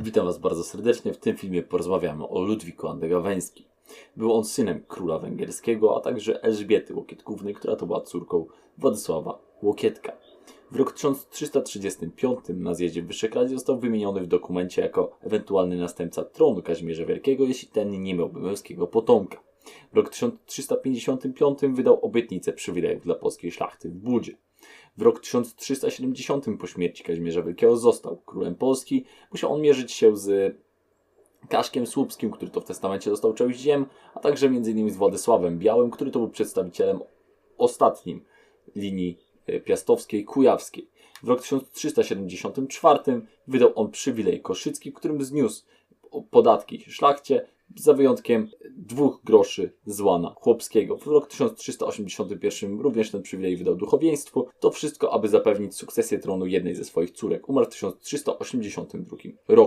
Witam Was bardzo serdecznie. W tym filmie porozmawiamy o Ludwiku Andegaweńskim. Był on synem króla węgierskiego, a także Elżbiety Łokietkównej, która to była córką Władysława Łokietka. W roku 1335 na zjeździe w Wyszehradzkie został wymieniony w dokumencie jako ewentualny następca tronu Kazimierza Wielkiego, jeśli ten nie miałby męskiego potomka. W roku 1355 wydał obietnicę przywilejów dla polskiej szlachty w Budzie. W roku 1370 po śmierci Kazimierza Wielkiego został królem Polski. Musiał on mierzyć się z Kaszkiem Słupskim, który to w testamencie dostał część ziem, a także m.in. z Władysławem Białym, który to był przedstawicielem ostatnim linii e, piastowskiej, kujawskiej. W roku 1374 wydał on przywilej koszycki, którym zniósł podatki szlachcie, za wyjątkiem dwóch groszy złana chłopskiego. W roku 1381 również ten przywilej wydał duchowieństwu. To wszystko, aby zapewnić sukcesję tronu jednej ze swoich córek. Umarł w 1382 roku.